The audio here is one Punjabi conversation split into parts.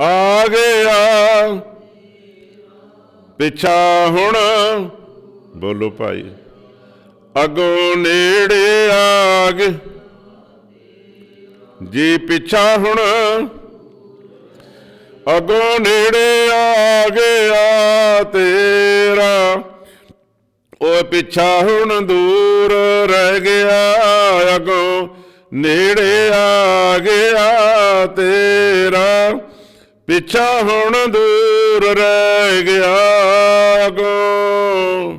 ਆ ਗਿਆ। ਪਿਛਾ ਹੁਣ ਬੋਲੋ ਭਾਈ। ਅਗੋਂ ਨੇੜੇ ਆ ਗਏ। ਜੀ ਪਿਛਾ ਹੁਣ ਅਗੋਂ ਨੇੜੇ ਆ ਗਿਆ ਤੇਰਾ। ਉਹ ਪਿੱਛਾ ਹੁਣ ਦੂਰ ਰਹਿ ਗਿਆ, ਅਗੋਂ ਨੇੜੇ ਆ ਗਿਆ ਤੇਰਾ। ਪਿੱਛਾ ਹੁਣ ਦੂਰ ਰਹਿ ਗਿਆ ਅਗੋਂ।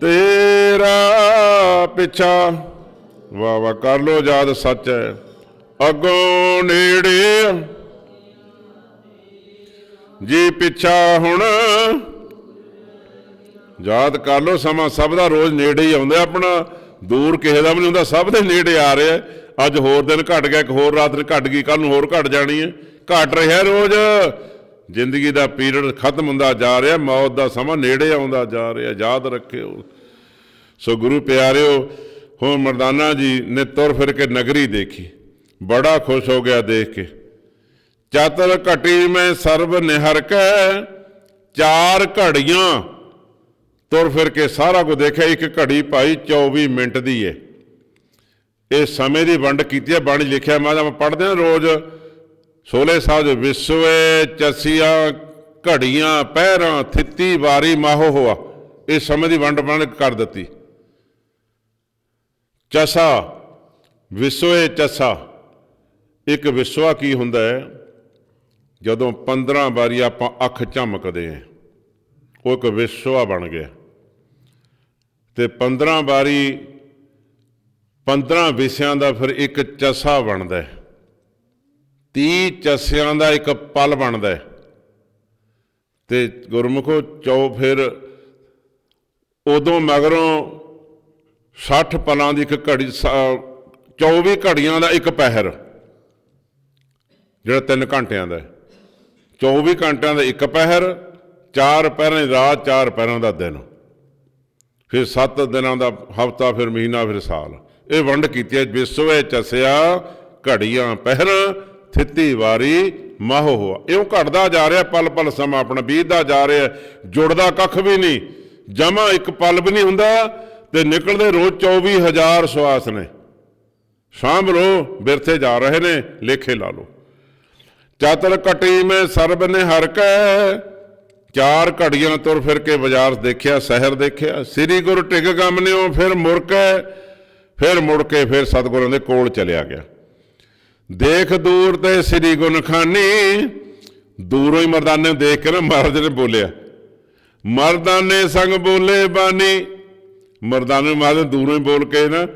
ਤੇਰਾ ਪਿੱਛਾ ਵਾ ਵਾ ਕਰ ਲੋ ਯਾਦ ਸੱਚ। ਹੈ ਅਗੋਂ ਨੇੜੇ ਜੀ ਪਿੱਛਾ ਹੁਣ, ਯਾਦ ਕਰ ਲੋ ਸਮਾਂ, ਸਭ ਦਾ ਰੋਜ਼ ਨੇੜੇ ਹੀ ਆਉਂਦਾ ਆਪਣਾ। ਦੂਰ ਕਿਸੇ ਦਾ ਵੀ ਨਹੀਂ ਹੁੰਦਾ, ਸਭ ਦੇ ਨੇੜੇ ਆ ਰਿਹਾ। ਅੱਜ ਹੋਰ ਦਿਨ ਘਟ ਗਿਆ, ਇੱਕ ਹੋਰ ਰਾਤ ਘਟ ਗਈ ਕੱਲ ਨੂੰ ਹੋਰ ਘਟ ਜਾਣੀ ਹੈ। ਘਟ ਰਿਹਾ ਰੋਜ਼। ਜ਼ਿੰਦਗੀ ਦਾ ਪੀਰੀਅਡ ਖਤਮ ਹੁੰਦਾ ਜਾ ਰਿਹਾ, ਮੌਤ ਦਾ ਸਮਾਂ ਨੇੜੇ ਆਉਂਦਾ ਜਾ ਰਿਹਾ, ਯਾਦ ਰੱਖਿਓ। ਸੋ ਗੁਰੂ ਪਿਆਰਿਓ ਹੋ ਮਰਦਾਨਾ ਜੀ ਨੇ ਤੁਰ ਫਿਰ ਕੇ ਨਗਰੀ ਦੇਖੀ। ਬੜਾ ਖੁਸ਼ ਹੋ ਗਿਆ ਦੇਖ ਕੇ। ਚਾਤਰ ਘਟੀ ਮੈਂ ਸਰਬ ਨਿਹਰ ਕੈ, ਚਾਰ ਘੜੀਆਂ। ਤੁਰ ਫਿਰ ਕੇ ਸਾਰਾ ਕੁਝ ਦੇਖਿਆ, ਇੱਕ ਘੜੀ ਭਾਈ 24 ਮਿੰਟ ਦੀ ਏ। ਇਹ ਸਮੇਂ ਦੀ ਵੰਡ ਕੀਤੀ ਹੈ, ਬਾਣੀ ਲਿਖਿਆ ਮੈਂ ਆਪਾਂ ਪੜ੍ਹਦੇ ਹਾਂ ਰੋਜ਼। ਸੋਲੇ ਸਾਹਿਬ ਦੇ ਵਿਸਵੇ ਚਸੀਆਂ, ਘੜੀਆਂ ਪਹਿਰਾਂ ਥਿੱਤੀ ਵਾਰੀ ਮਾਹੋ ਹੋਆ। ਇਹ ਸਮੇਂ ਦੀ ਵੰਡ ਬਣ ਕਰ ਦਿੱਤੀ। ਚਸਾ, ਵਿਸਵੇ ਚਸਾ। ਇੱਕ ਵਿਸਵਾ ਕੀ ਹੁੰਦਾ ਹੈ? ਜਦੋਂ 15 ਵਾਰੀ ਆਪਾਂ ਅੱਖ ਝਮਕਦੇ ਹਾਂ, ਉਹ ਇੱਕ ਵਿਸਵਾ ਬਣ ਗਿਆ। ਤੇ 15 ਵਾਰੀ 15 ਵਿਸਿਆਂ ਦਾ ਫਿਰ ਇੱਕ ਚਸਾ ਬਣਦਾ ਹੈ। 30 ਚਸਿਆਂ ਦਾ ਇੱਕ ਪਲ ਬਣਦਾ ਹੈ। ਤੇ ਗੁਰਮੁਖੋ ਚੌ ਫਿਰ ਉਦੋਂ ਮਗਰੋਂ 60 ਪਲਾਂ ਦੀ ਇੱਕ ਘੜੀ ਸ- 24 ਘੜੀਆਂ ਦਾ ਇੱਕ ਪਹਿਰ, ਜਿਹੜਾ 3 ਘੰਟਿਆਂ ਦਾ ਹੈ। 24 ਘੰਟਿਆਂ ਦਾ ਇੱਕ ਪਹਿਰ, ਚਾਰ ਪਹਿਰਾਂ ਦੀ ਰਾਤ ਚਾਰ ਪਹਿਰਾਂ ਦਾ ਦਿਨ। ਫਿਰ 7 ਦਿਨਾਂ ਦਾ ਹਫਤਾ, ਫਿਰ ਮਹੀਨਾ, ਫਿਰ ਸਾਲ। ਇਹ ਵੰਡ ਕੀਤੀ ਹੈ ਵਿਸਵੇ ਚਸਿਆ, ਘੜੀਆਂ ਪਹਿਰਾਂ, ਥਿੱਤੀ ਵਾਰੀ ਮਾਹੋ ਹੋਆ। ਇਉਂ ਘਟਦਾ ਜਾ ਰਿਹਾ ਪਲ ਪਲ ਸਮਾਂ ਆਪਣਾ ਬੀਤਦਾ ਜਾ ਰਿਹਾ, ਜੁੜਦਾ ਕੱਖ ਵੀ ਨਹੀਂ, ਜਮਾ ਇੱਕ ਪਲ ਵੀ ਨਹੀਂ ਹੁੰਦਾ ਤੇ ਨਿਕਲਦੇ ਰੋਜ਼ 24000 ਸਵਾਸ ਨੇ। ਸਾਂਭ ਲੋ ਬਿਰਥੇ ਜਾ ਰਹੇ ਨੇ, ਲੇਖੇ ਲਾ ਲੋ ਚਾਤਰ ਕਟੀ ਮੈਂ ਸਰਬ ਨੇ ਹਰ ਕੈ, ਚਾਰ ਘੜੀਆਂ ਤੁਰ ਫਿਰ ਕੇ ਬਾਜ਼ਾਰ ਦੇਖਿਆ, ਸ਼ਹਿਰ ਦੇਖਿਆ, ਸ੍ਰੀ ਗੁਰੂ ਟਿਕ ਗਮਨਿਓ ਫਿਰ ਮੁੜ ਕੇ ਫਿਰ ਮੁੜ ਕੇ ਫਿਰ ਸਤਿਗੁਰਾਂ ਦੇ ਕੋਲ ਚਲਿਆ ਗਿਆ। ਦੇਖ ਦੂਰ ਤੇ ਸ੍ਰੀ ਗੁਨਖਾਨੀ ਦੂਰੋਂ ਹੀ ਮਰਦਾਨੇ ਨੂੰ ਦੇਖ ਕੇ ਨਾ ਮਹਾਰਾਜ ਨੇ ਬੋਲਿਆ, ਮਰਦਾਨੇ ਸੰਗ ਬੋਲੇ ਬਾਨੀ। ਮਰਦਾਨੇ ਮਹਾਰਾਜ ਦੂਰੋਂ ਹੀ ਬੋਲ ਕੇ ਨਾ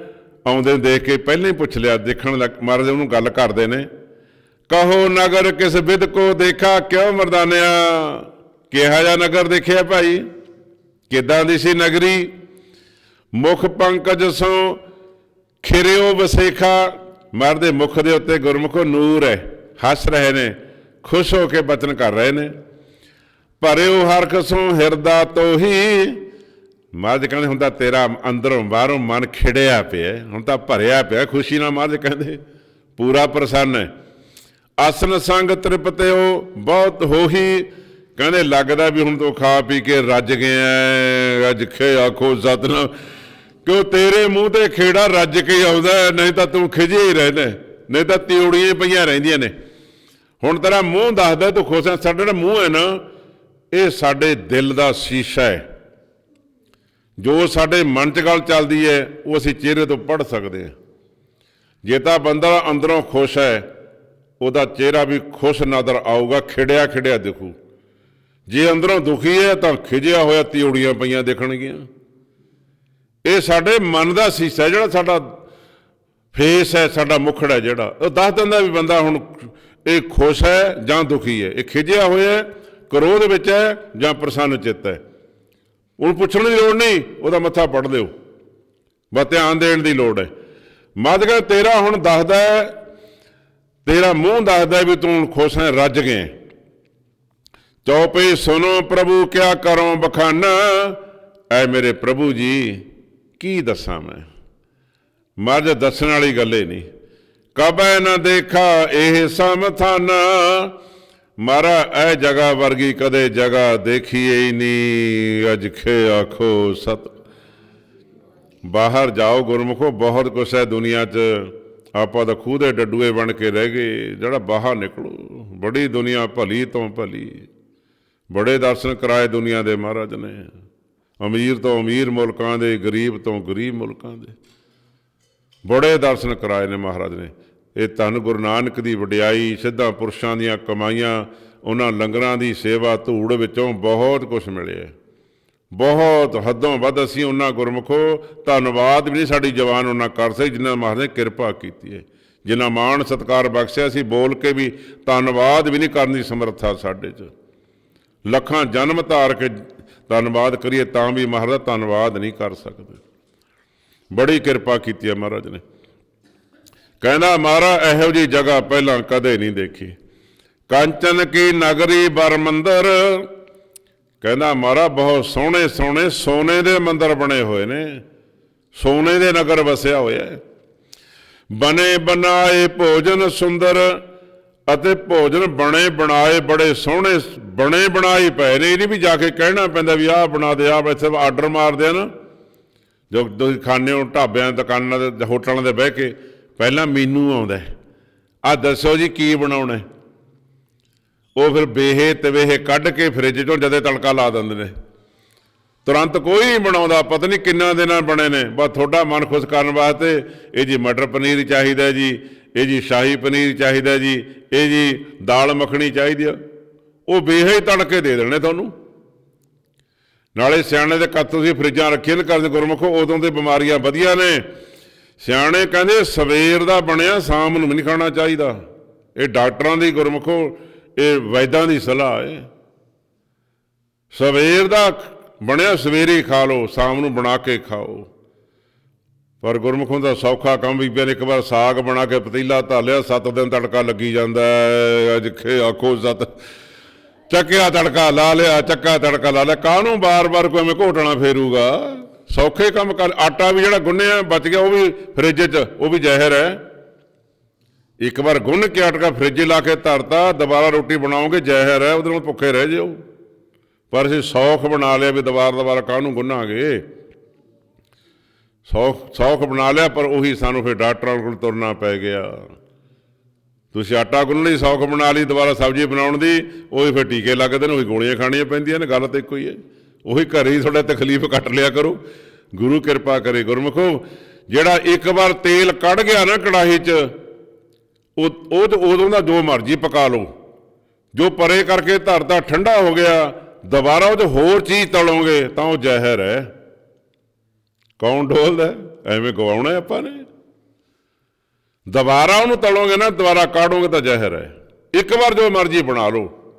ਆਉਂਦੇ ਦੇਖ ਕੇ ਪਹਿਲਾਂ ਹੀ ਪੁੱਛ ਲਿਆ, ਦੇਖਣ ਲੱਗ, ਮਹਾਰਾਜ ਉਹਨੂੰ ਗੱਲ ਕਰਦੇ ਨੇ, ਕਹੋ ਨਗਰ ਕਿਸ ਵਿਦ ਕੋ ਦੇਖਾ, ਕਿਉਂ ਮਰਦਾਨਿਆ? ਕਿਹਾ ਜਾ ਨਗਰ ਦੇਖਿਆ ਭਾਈ, ਕਿਦਾਂ ਦੀ ਸੀ ਨਗਰੀ? ਮੁਖ ਪੰਕਜ ਸੋ ਖਿਰਿਓ ਵਸੇਖਾ ਮਰ ਦੇ ਮੁਖ ਦੇ ਉੱਤੇ ਗੁਰਮੁਖੋ ਨੂਰ ਹੈ, ਹੱਸ ਰਹੇ ਨੇ, ਖੁਸ਼ ਹੋ ਕੇ ਬਚਨ ਕਰ ਰਹੇ ਨੇ। ਭਰਿਓ ਹਰਖ ਸੋ ਹਿਰਦਾ ਤੋਹੀ, ਮਹਾਰਾਜ ਕਹਿੰਦੇ ਹੁੰਦਾ ਤੇਰਾ ਅੰਦਰੋਂ ਬਾਹਰੋਂ ਮਨ ਖਿੜਿਆ ਪਿਆ, ਹੁਣ ਤਾਂ ਭਰਿਆ ਪਿਆ, ਖੁਸ਼ੀ ਨਾਲ ਮਹਾਰਾਜ ਕਹਿੰਦੇ, ਪੂਰਾ ਪ੍ਰਸੰਨ ਹੈ। ਆਸਨ ਸੰਗ ਤ੍ਰਿਪਤਿਓ, ਬਹੁਤ ਹੋਹੀ, ਕਹਿੰਦੇ ਲੱਗਦਾ ਵੀ ਹੁਣ ਤੂੰ ਖਾ ਪੀ ਕੇ ਰੱਜ ਗਿਆ ਰੱਜ ਕੇ ਆਖੋ ਸਤਨਾਮ। ਕਿ ਉਹ ਤੇਰੇ ਮੂੰਹ ਤੇ ਖੇੜਾ ਰੱਜ ਕੇ ਆਉਂਦਾ ਨਹੀਂ ਤਾਂ ਤੂੰ ਖਿਜੇ ਹੀ ਰਹਿੰਦਾ ਨਹੀਂ ਤਾਂ ਤਿਉੜੀਆਂ ਪਈਆਂ ਰਹਿੰਦੀਆਂ ਨੇ। ਹੁਣ ਤੇਰਾ ਮੂੰਹ ਦੱਸਦਾ ਤੂੰ ਖੁਸ਼ ਹੈ ਸਾਡਾ ਜਿਹੜਾ ਮੂੰਹ ਹੈ ਨਾ, ਇਹ ਸਾਡੇ ਦਿਲ ਦਾ ਸ਼ੀਸ਼ਾ ਹੈ। ਜੋ ਸਾਡੇ ਮਨ 'ਚ ਗੱਲ ਚੱਲਦੀ ਹੈ, ਉਹ ਅਸੀਂ ਚਿਹਰੇ ਤੋਂ ਪੜ੍ਹ ਸਕਦੇ ਹਾਂ। ਜੇ ਤਾਂ ਬੰਦਾ ਅੰਦਰੋਂ ਖੁਸ਼ ਹੈ, ਉਹਦਾ ਚਿਹਰਾ ਵੀ ਖੁਸ਼ ਨਜ਼ਰ ਆਊਗਾ, ਖਿੜਿਆ ਖਿੜਿਆ ਦਿਖੂ। ਜੇ ਅੰਦਰੋਂ ਦੁਖੀ ਹੈ, ਤਾਂ ਖਿਜਿਆ ਹੋਇਆ ਤਿਉੜੀਆਂ ਪਈਆਂ ਦੇਖਣਗੀਆਂ। ਇਹ ਸਾਡੇ ਮਨ ਦਾ ਸੀਸਾ ਜਿਹੜਾ ਸਾਡਾ ਫੇਸ ਹੈ, ਸਾਡਾ ਮੁਖੜਾ ਹੈ ਜਿਹੜਾ। ਉਹ ਦੱਸ ਦਿੰਦਾ ਵੀ ਬੰਦਾ ਹੁਣ ਇਹ ਖੁਸ਼ ਹੈ ਜਾਂ ਦੁਖੀ ਹੈ। ਇਹ ਖਿਜਿਆ ਹੋਇਆ ਹੈ, ਕਰੋਧ ਵਿੱਚ ਹੈ ਜਾਂ ਪ੍ਰਸੰਨ ਚਿੱਤ ਹੈ। ਉਹਨੂੰ ਪੁੱਛਣ ਦੀ ਲੋੜ ਨਹੀਂ, ਉਹਦਾ ਮੱਥਾ ਪੜ ਲਿਓ ਬਸ ਧਿਆਨ ਦੇਣ ਦੀ ਲੋੜ ਹੈ। ਮਾਦਗਾ ਤੇਰਾ ਹੁਣ ਦੱਸਦਾ ਹੈ, ਤੇਰਾ ਮੂੰਹ ਦੱਸਦਾ ਵੀ ਤੂੰ ਖੁਸ਼ ਹੈ, ਰੱਜ ਗਏ ਚੌਪੇ ਸੁਨੋ ਪ੍ਰਭੂ, ਕਿਆ ਕਰੋ ਬਖਾਨਾ? ਐ ਮੇਰੇ ਪ੍ਰਭੂ ਜੀ। ਕੀ ਦੱਸਾਂ ਮੈਂ? ਮਹਾਰਾਜ ਦੱਸਣ ਵਾਲੀ ਗੱਲ ਹੀ ਨਹੀਂ। ਕਬੈ ਨਾ ਦੇਖਾ ਇਹ ਸਮਥਾਨ ਮਾਰਾ ਇਹ ਜਗ੍ਹਾ ਵਰਗੀ ਕਦੇ ਜਗ੍ਹਾ ਦੇਖੀਏ ਹੀ ਨਹੀਂ ਅਜ ਖੇ ਆਖੋ ਸਤ। ਬਾਹਰ ਜਾਓ ਗੁਰਮੁਖੋ, ਬਹੁਤ ਕੁਛ ਹੈ ਦੁਨੀਆ 'ਚ। ਆਪਾਂ ਤਾਂ ਖੂਹ ਦੇ ਡੱਡੂਏ ਬਣ ਕੇ ਰਹਿ ਗਏ। ਜਿਹੜਾ ਬਾਹਰ ਨਿਕਲੋ, ਬੜੀ ਦੁਨੀਆ ਭਲੀ ਤੋਂ ਭਲੀ। ਬੜੇ ਦਰਸ਼ਨ ਕਰਾਏ ਦੁਨੀਆ ਦੇ ਮਹਾਰਾਜ ਨੇ। ਅਮੀਰ ਤੋਂ ਅਮੀਰ ਮੁਲਕਾਂ ਦੇ, ਗਰੀਬ ਤੋਂ ਗਰੀਬ ਮੁਲਕਾਂ ਦੇ। ਬੜੇ ਦਰਸ਼ਨ ਕਰਾਏ ਨੇ ਮਹਾਰਾਜ ਨੇ। ਇਹ ਧੰਨ ਗੁਰੂ ਨਾਨਕ ਦੀ ਵਡਿਆਈ, ਸਿੱਧਾ ਪੁਰਸ਼ਾਂ ਦੀਆਂ ਕਮਾਈਆਂ, ਉਹਨਾਂ ਲੰਗਰਾਂ ਦੀ ਸੇਵਾ ਧੂੜ ਵਿੱਚੋਂ ਬਹੁਤ ਕੁਝ ਮਿਲਿਆ। ਬਹੁਤ ਹੱਦੋਂ ਵੱਧ ਅਸੀਂ ਉਹਨਾਂ ਗੁਰਮੁਖੋ, ਧੰਨਵਾਦ ਵੀ ਨਹੀਂ ਸਾਡੀ ਜਵਾਨ ਉਹਨਾਂ ਕਰ ਸਕੇ, ਜਿਨ੍ਹਾਂ ਮਹਾਰਾਜ ਨੇ ਕਿਰਪਾ ਕੀਤੀ ਹੈ। ਜਿਨ੍ਹਾਂ ਮਾਣ ਸਤਕਾਰ ਬਖਸ਼ਿਆ ਸੀ, ਬੋਲ ਕੇ ਵੀ ਧੰਨਵਾਦ ਵੀ ਨਹੀਂ ਕਰਨ ਦੀ ਸਮਰੱਥਾ ਸਾਡੇ 'ਚ। ਲੱਖਾਂ ਜਨਮ ਧਾਰ ਕੇ ਧੰਨਵਾਦ ਕਰੀਏ ਤਾਂ ਵੀ ਮਹਾਰਾਜ ਧੰਨਵਾਦ ਨਹੀਂ ਕਰ ਸਕਦੇ। ਬੜੀ ਕਿਰਪਾ ਕੀਤੀ ਹੈ ਮਹਾਰਾਜ ਨੇ। ਕਹਿੰਦਾ, ਮਾਰਾ ਇਹੋ ਜੀ ਜਗ੍ਹਾ ਪਹਿਲਾਂ ਕਦੇ ਨਹੀਂ ਦੇਖੀ। ਕੰਚਨ ਕੀ ਨਗਰੀ ਬਰਮੰਦਰ ਕਹਿੰਦਾ, ਮਾਰਾ ਬਹੁਤ ਸੋਹਣੇ ਸੋਹਣੇ ਸੋਨੇ ਦੇ ਮੰਦਰ ਬਣੇ ਹੋਏ ਨੇ। ਸੋਨੇ ਦੇ ਨਗਰ ਵਸਿਆ ਹੋਇਆ ਹੈ। ਬਨੇ ਬਣਾਏ ਭੋਜਨ ਸੁੰਦਰ ਅਤੇ ਭੋਜਨ ਬਣੇ ਬਣਾਏ, ਬੜੇ ਸੋਹਣੇ ਬਣੇ ਬਣਾਏ ਪਏ ਨੇ। ਇਹ ਨਹੀਂ ਵੀ ਜਾ ਕੇ ਕਹਿਣਾ ਪੈਂਦਾ ਵੀ ਆਹ ਬਣਾ ਦੇ, ਆਹ ਇੱਥੇ ਆਰਡਰ ਮਾਰਦੇ ਆ ਨਾ। ਜੋ ਤੁਸੀਂ ਖਾਣੇ ਹੋ ਢਾਬਿਆਂ, ਦੁਕਾਨਾਂ ਦੇ, ਹੋਟਲਾਂ ਦੇ ਬਹਿ ਕੇ, ਪਹਿਲਾਂ ਮੀਨੂ ਆਉਂਦਾ ਆ ਦੱਸੋ ਜੀ ਕੀ ਬਣਾਉਣਾ ਉਹ ਫਿਰ ਬੇਹੇ ਤਵੇਹੇ ਕੱਢ ਕੇ ਫ੍ਰਿਜ ਚੋਂ ਜਦੇ ਤੜਕਾ ਲਾ ਦਿੰਦੇ ਨੇ। ਤੁਰੰਤ ਕੋਈ ਨਹੀਂ ਬਣਾਉਂਦਾ, ਪਤਾ ਨਹੀਂ ਕਿੰਨਾ ਦਿਨਾਂ ਬਣੇ ਨੇ। ਬਸ ਤੁਹਾਡਾ ਮਨ ਖੁਸ਼ ਕਰਨ ਵਾਸਤੇ ਇਹ ਜੀ ਮਟਰ ਪਨੀਰ ਚਾਹੀਦਾ ਜੀ ਇਹ ਜੀ ਸ਼ਾਹੀ ਪਨੀਰ ਚਾਹੀਦਾ ਜੀ, ਇਹ ਜੀ ਦਾਲ ਮੱਖਣੀ ਚਾਹੀਦੀ ਆ। ਉਹ ਬੇਹੇ ਤੜਕੇ ਦੇ ਦੇਣੇ ਤੁਹਾਨੂੰ। ਨਾਲੇ ਸਿਆਣੇ ਦੇ ਕੱਤ ਤੁਸੀਂ ਫਰਿੱਜਾਂ ਰੱਖੀਆਂ ਨੇ ਕਰਦੇ ਗੁਰਮੁਖੋ, ਉਦੋਂ ਤੇ ਬਿਮਾਰੀਆਂ ਵਧੀਆ ਨੇ। ਸਿਆਣੇ ਕਹਿੰਦੇ ਸਵੇਰ ਦਾ ਬਣਿਆ, ਸ਼ਾਮ ਨੂੰ ਵੀ ਨਹੀਂ ਖਾਣਾ ਚਾਹੀਦਾ। ਇਹ ਡਾਕਟਰਾਂ ਦੀ ਗੁਰਮੁਖੋ, ਇਹ ਵੈਦਾਂ ਦੀ ਸਲਾਹ ਹੈ ਸਵੇਰ ਦਾ ਬਣਿਆ, ਸਵੇਰੇ ਖਾ ਲਓ, ਸ਼ਾਮ ਨੂੰ ਬਣਾ ਕੇ ਖਾਓ। ਪਰ ਗੁਰਮੁਖੋਂ ਦਾ ਸੌਖਾ ਕੰਮ ਬੀਬੀਆਂ ਨੇ ਇੱਕ ਵਾਰ ਸਾਗ ਬਣਾ ਕੇ ਪਤੀਲਾ ਧਾਲਿਆ, ਸੱਤ ਦਿਨ ਤੜਕਾ ਲੱਗੀ ਜਾਂਦਾ ਅੱਜ ਖੇ ਆਖੋ ਸੱਤ। ਚੱਕਿਆ ਤੜਕਾ ਲਾ ਲਿਆ ਚੱਕਾ ਤੜਕਾ ਲਾ ਲਿਆ। ਕਾਹਨੂੰ ਬਾਰ-ਬਾਰ ਕੋਈ ਐਵੇਂ ਘੋਟਣਾ ਫੇਰੂਗਾ? ਸੌਖੇ ਕੰਮ ਕਰ, ਆਟਾ ਵੀ ਜਿਹੜਾ ਗੁੰਨਿਆ, ਬਚ ਗਿਆ, ਉਹ ਵੀ ਫ੍ਰਿਜ 'ਚ, ਉਹ ਵੀ ਜ਼ਹਿਰ ਹੈ। ਇੱਕ ਵਾਰ ਗੁੰਨ ਕੇ ਆਟਾ ਫ੍ਰਿਜ ਲਾ ਕੇ ਧਰਤਾ, ਦੁਬਾਰਾ ਰੋਟੀ ਬਣਾਓਗੇ, ਜ਼ਹਿਰ ਹੈ, ਉਹਦੇ ਨਾਲ ਭੁੱਖੇ ਰਹਿ ਜਿਓ। ਪਰ ਅਸੀਂ ਸੌਖ ਬਣਾ ਲਿਆ ਵੀ ਦੁਬਾਰਾ ਦੁਬਾਰਾ ਕਾਹਨੂੰ ਗੁੰਨਾਂਗੇ? ਸੌਖ ਸੌਖ ਬਣਾ ਲਿਆ, ਪਰ ਉਹੀ ਸਾਨੂੰ ਫਿਰ ਡਾਕਟਰਾਂ ਕੋਲ ਤੁਰਨਾ ਪੈ ਗਿਆ। ਤੁਸੀਂ ਆਟਾ ਗੁੰਨਣ ਲਈ ਸੌਖ ਬਣਾ ਲਈ, ਦੁਬਾਰਾ ਸਬਜ਼ੀ ਬਣਾਉਣ ਦੀ, ਉਹੀ ਫਿਰ ਟੀਕੇ ਲੱਗਦੇ ਨੇ, ਉਹੀ ਗੋਲੀਆਂ ਖਾਣੀਆਂ ਪੈਂਦੀਆਂ ਨੇ, ਗੱਲ ਤਾਂ ਇੱਕੋ ਹੀ ਹੈ। ਉਹੀ ਘਰੇ ਹੀ ਤੁਹਾਡਾ ਤਕਲੀਫ ਕੱਟ ਲਿਆ ਕਰੋ। ਗੁਰੂ ਕਿਰਪਾ ਕਰੇ ਗੁਰਮੁਖੋ। ਜਿਹੜਾ ਇੱਕ ਵਾਰ ਤੇਲ ਕੱਢ ਗਿਆ ਨਾ ਕੜਾਹੀ 'ਚ, ਉਹ ਉਹ ਤੋਂ ਉਦੋਂ ਦਾ ਜੋ ਮਰਜ਼ੀ ਪਕਾ ਲਓ। ਜੋ ਪਰੇ ਕਰਕੇ ਧਰਦਾ ਠੰਡਾ ਹੋ ਗਿਆ, ਦੁਬਾਰਾ ਉਹ 'ਚ ਹੋਰ ਚੀਜ਼ ਤਲੋਗੇ, ਤਾਂ ਉਹ ਜ਼ਹਿਰ ਹੈ। ਕੌਣ ਡੋਲਦਾ? ਐਵੇਂ ਗਵਾਉਣਾ ਆਪਾਂ ਨੇ। ਦੁਬਾਰਾ ਉਹਨੂੰ ਤਲੋਗੇ ਨਾ, ਦੁਬਾਰਾ ਕਾਢੋਗੇ ਤਾਂ ਜ਼ਹਿਰ ਹੈ। ਇੱਕ ਵਾਰ ਜੋ ਮਰਜ਼ੀ ਬਣਾ ਲਓ।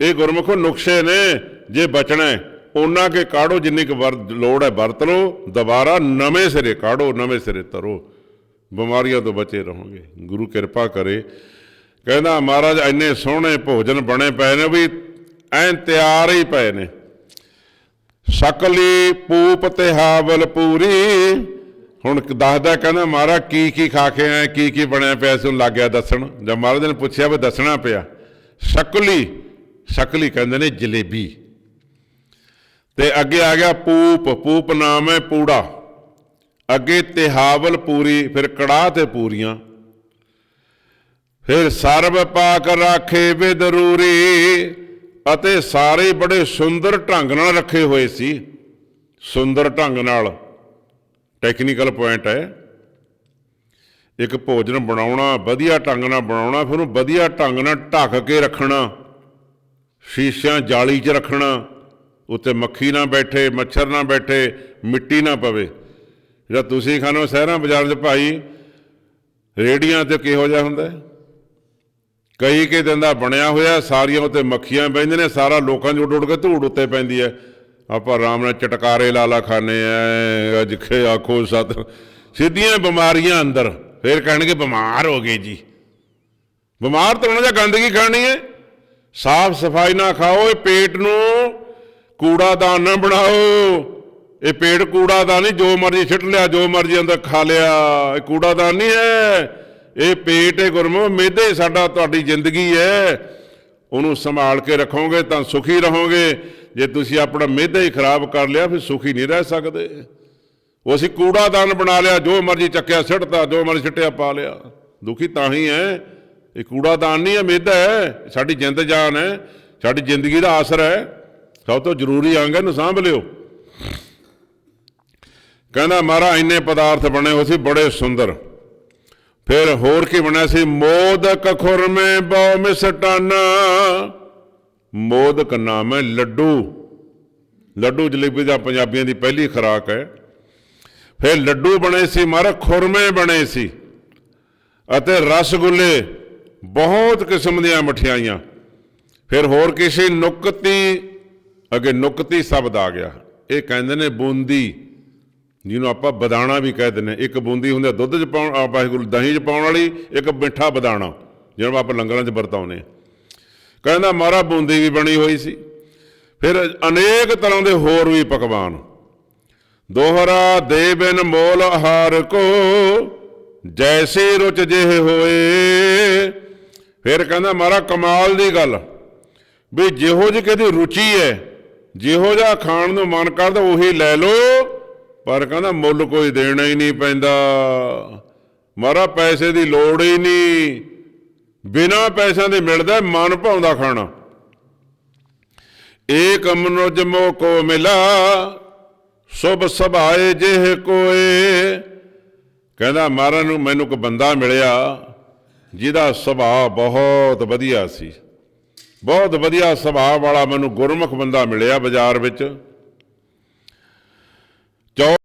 ਇਹ ਗੁਰਮੁਖੋ ਨੁਕਸੇ ਨੇ, ਜੇ ਬਚਣਾ ਉਹਨਾਂ ਓਨਾ ਕੇ ਕਾਢੋ, ਜਿੰਨੀ ਕੁ ਵਰ, ਲੋੜ ਹੈ ਵਰਤ ਲਓ। ਦੁਬਾਰਾ ਨਵੇਂ ਸਿਰੇ ਕਾਢੋ, ਨਵੇਂ ਸਿਰੇ ਤਰੋ। ਬਿਮਾਰੀਆਂ ਤੋਂ ਬਚੇ ਰਹੋਗੇ। ਗੁਰੂ ਕਿਰਪਾ ਕਰੇ। ਕਹਿੰਦਾ, ਮਹਾਰਾਜ, ਇੰਨੇ ਸੋਹਣੇ ਭੋਜਨ ਬਣੇ ਪਏ ਨੇ ਵੀ ਐਨ ਤਿਆਰ ਹੀ ਪਏ ਨੇ। ਸਕਲੀ ਪੂਪ ਤੇ ਹਾਵਲ ਪੂਰੀ। ਹੁਣ ਦੱਸਦਾ ਕਹਿੰਦਾ ਮਹਾਰਾ ਕੀ ਕੀ ਖਾ ਕੇ ਆਏ? ਕੀ ਕੀ ਬਣਿਆ ਪਿਆ? ਸੀ ਉਹਨੂੰ ਲੱਗ ਗਿਆ ਦੱਸਣ। ਜਦ ਮਹਾਰਾਜ ਨੇ ਪੁੱਛਿਆ ਵੀ ਦੱਸਣਾ ਪਿਆ। ਸਕਲੀ ਸਕਲੀ ਕਹਿੰਦੇ ਨੇ ਜਲੇਬੀ। ਤੇ ਅੱਗੇ ਆ ਗਿਆ ਪੂਪ। ਪੂਪ ਨਾਮ ਹੈ ਪੂੜਾ। ਅੱਗੇ ਤਿਹਾਵਲ ਪੂਰੀ, ਫਿਰ ਕੜਾਹ ਤੇ ਪੂਰੀਆਂ। ਫਿਰ ਸਰਬ ਪਾਕ ਰਾਖੇ ਵੇ ਅਤੇ ਸਾਰੇ ਬੜੇ ਸੁੰਦਰ ਢੰਗ ਨਾਲ ਰੱਖੇ ਹੋਏ ਸੀ। ਸੁੰਦਰ ਢੰਗ ਨਾਲ। ਟੈਕਨੀਕਲ ਪੁਆਇੰਟ ਹੈ। ਇੱਕ ਭੋਜਨ ਬਣਾਉਣਾ, ਵਧੀਆ ਢੰਗ ਨਾਲ ਬਣਾਉਣਾ, ਫਿਰ ਉਹਨੂੰ ਵਧੀਆ ਢੰਗ ਨਾਲ ਢੱਕ ਕੇ ਰੱਖਣਾ। ਸ਼ੀਸ਼ਿਆਂ ਜਾਲੀ 'ਚ ਰੱਖਣਾ। ਉੱਤੇ ਮੱਖੀ ਨਾ ਬੈਠੇ, ਮੱਛਰ ਨਾ ਬੈਠੇ, ਮਿੱਟੀ ਨਾ ਪਵੇ। ਜਿਹੜਾ ਤੁਸੀਂ ਖਾਣੋ ਸ਼ਹਿਰਾਂ ਬਾਜ਼ਾਰ 'ਚ ਭਾਈ ਰੇੜੀਆਂ ਤੇ ਕਿਹੋ ਜਿਹਾ ਹੁੰਦਾ ਹੈ? ਕਈ ਕੇ ਦਿਨ ਦਾ ਬਣਿਆ ਹੋਇਆ, ਸਾਰੀਆਂ ਉੱਤੇ ਮੱਖੀਆਂ ਬੈਂਦੇ ਨੇ, ਸਾਰਾ ਲੋਕਾਂ 'ਚ ਉੱਡ ਉੱਡ ਕੇ ਧੂੜ ਉੱਤੇ ਪੈਂਦੀ ਹੈ। ਆਪਾਂ ਆਰਾਮ ਨਾਲ ਚਟਕਾਰੇ ਲਾਲਾ ਖਾਣੇ ਐ ਅੱਜ ਖੇ ਆਖੋ ਸਤ ਸਿੱਧੀਆਂ ਬਿਮਾਰੀਆਂ ਅੰਦਰ, ਫਿਰ ਕਹਿਣਗੇ ਬਿਮਾਰ ਹੋ ਗਏ ਜੀ। ਬਿਮਾਰ ਤਾਂ ਉਹਨਾਂ ਦਾ ਗੰਦਗੀ ਖਾਣੀ ਹੈ। ਸਾਫ਼ ਸਫ਼ਾਈ ਨਾ ਖਾਓ, ਇਹ ਪੇਟ ਨੂੰ ਕੂੜਾਦਾਨ ਨਾ ਬਣਾਓ। ਇਹ ਪੇਟ ਕੂੜਾਦਾਨ ਨਹੀਂ, ਜੋ ਮਰਜ਼ੀ ਛਿੱਟ ਲਿਆ, ਜੋ ਮਰਜ਼ੀ ਅੰਦਰ ਖਾ ਲਿਆ, ਇਹ ਕੂੜਾਦਾਨ ਨਹੀਂ ਹੈ। ਇਹ ਪੇਟ ਹੈ ਗੁਰਮੋ ਮਿਹਦੇ ਸਾਡਾ ਤੁਹਾਡੀ ਜ਼ਿੰਦਗੀ ਹੈ। ਉਹਨੂੰ ਸੰਭਾਲ ਕੇ ਰੱਖੋਗੇ ਤਾਂ ਸੁਖੀ ਰਹੋਗੇ। ਜੇ ਤੁਸੀਂ ਆਪਣਾ ਮਿਹਦਾ ਹੀ ਖਰਾਬ ਕਰ ਲਿਆ, ਫਿਰ ਸੁਖੀ ਨਹੀਂ ਰਹਿ ਸਕਦੇ। ਉਹ ਅਸੀਂ ਕੂੜਾਦਾਨ ਬਣਾ ਲਿਆ, ਜੋ ਮਰਜ਼ੀ ਚੱਕਿਆ, ਸਿੱਟਤਾ, ਜੋ ਮਰਜ਼ੀ ਸਿੱਟਿਆ, ਪਾ ਲਿਆ। ਦੁਖੀ ਤਾਂ ਹੀ ਹੈ। ਇਹ ਕੂੜਾਦਾਨ ਨਹੀਂ ਹੈ, ਮਿਹਦਾ ਹੈ। ਸਾਡੀ ਜਿੰਦ ਜਾਨ ਹੈ। ਸਾਡੀ ਜ਼ਿੰਦਗੀ ਦਾ ਆਸਰ ਹੈ। ਸਭ ਤੋਂ ਜ਼ਰੂਰੀ ਅੰਗ ਹੈ ਨੂੰ ਸਾਂਭ ਲਿਓ। ਕਹਿੰਦਾ ਮਾਰਾ ਇੰਨੇ ਪਦਾਰਥ ਬਣੇ ਹੋਏ ਸੀ, ਬੜੇ ਸੁੰਦਰ। ਫਿਰ ਹੋਰ ਕੀ ਬਣਿਆ ਸੀ? ਮੋਦਕ ਖੁਰਮੇ ਬਹੁ ਮਿਸਟਾਨਾ। ਮੋਦਕ ਨਾਮ ਹੈ ਲੱਡੂ। ਲੱਡੂ ਜਲੇਬੀ ਦਾ ਪੰਜਾਬੀਆਂ ਦੀ ਪਹਿਲੀ ਖੁਰਾਕ ਹੈ। ਫਿਰ ਲੱਡੂ ਬਣੇ ਸੀ ਮਾਰਾ ਖੁਰਮੇ ਬਣੇ ਸੀ। ਅਤੇ ਰਸਗੁੱਲੇ, ਬਹੁਤ ਕਿਸਮ ਦੀਆਂ ਮਠਿਆਈਆਂ। ਫਿਰ ਹੋਰ ਕਿਸੇ ਨੁਕਤੀ। ਅੱਗੇ ਨੁਕਤੀ ਸ਼ਬਦ ਆ ਗਿਆ। ਇਹ ਕਹਿੰਦੇ ਨੇ ਬੂੰਦੀ। ਜਿਹਨੂੰ ਆਪਾਂ ਬਦਾਣਾ ਵੀ ਕਹਿ ਦਿੰਦੇ ਇੱਕ ਬੂੰਦੀ ਹੁੰਦੀ ਆ ਦੁੱਧ ਚ ਪਾਉਣ ਆਪਾਂ ਦਹੀਂ ਚ ਪਾਉਣ ਵਾਲੀ, ਇੱਕ ਮਿੱਠਾ ਬਦਾਣਾ, ਜਿਹਨੂੰ ਆਪਾਂ ਲੰਗਰਾਂ ਚ ਵਰਤਾਉਂਦੇ ਹਾਂ। ਕਹਿੰਦਾ ਮਾਰਾ ਬੂੰਦੀ ਵੀ ਬਣੀ ਹੋਈ ਸੀ। ਫਿਰ ਅਨੇਕ ਤਰ੍ਹਾਂ ਦੇ ਹੋਰ ਵੀ ਪਕਵਾਨ। ਦੋਹਰਾ ਦੇ ਬਿਨ ਮੋਲ ਆਹਾਰ ਕੋ, ਜੈਸੇ ਰੁਚ ਜਿਹੇ ਹੋਏ। ਫਿਰ ਕਹਿੰਦਾ ਮਾਰਾ ਕਮਾਲ ਦੀ ਗੱਲ, ਵੀ ਜਿਹੋ ਜਿਹੀ ਕਿਹਦੀ ਰੁਚੀ ਹੈ, ਜਿਹੋ ਜਿਹਾ ਖਾਣ ਨੂੰ ਮਨ ਕਰਦਾ, ਉਹੀ ਲੈ ਲਓ। ਪਰ ਕਹਿੰਦਾ ਮੁੱਲ ਕੋਈ ਦੇਣਾ ਹੀ ਨਹੀਂ ਪੈਂਦਾ। ਮਾਰਾ ਪੈਸੇ ਦੀ ਲੋੜ ਹੀ ਨਹੀਂ। ਬਿਨਾ ਪੈਸਿਆਂ ਦੇ ਮਿਲਦਾ ਮਨ ਭਾਉਂਦਾ ਖਾਣਾ। ਏਕ ਮਨੁਜ ਮੋ ਕੋ ਮਿਲਾ, ਸੁਭ ਸਭਾਏ ਜਿਹ ਕੋਏ। ਕਹਿੰਦਾ ਮਹਾਰਾਜ ਨੂੰ ਮੈਨੂੰ ਇੱਕ ਬੰਦਾ ਮਿਲਿਆ, ਜਿਹਦਾ ਸੁਭਾਅ ਬਹੁਤ ਵਧੀਆ ਸੀ। ਬਹੁਤ ਵਧੀਆ ਸੁਭਾਅ ਵਾਲਾ ਮੈਨੂੰ ਗੁਰਮੁਖ ਬੰਦਾ ਮਿਲਿਆ ਬਾਜ਼ਾਰ ਵਿੱਚ। ਚੌ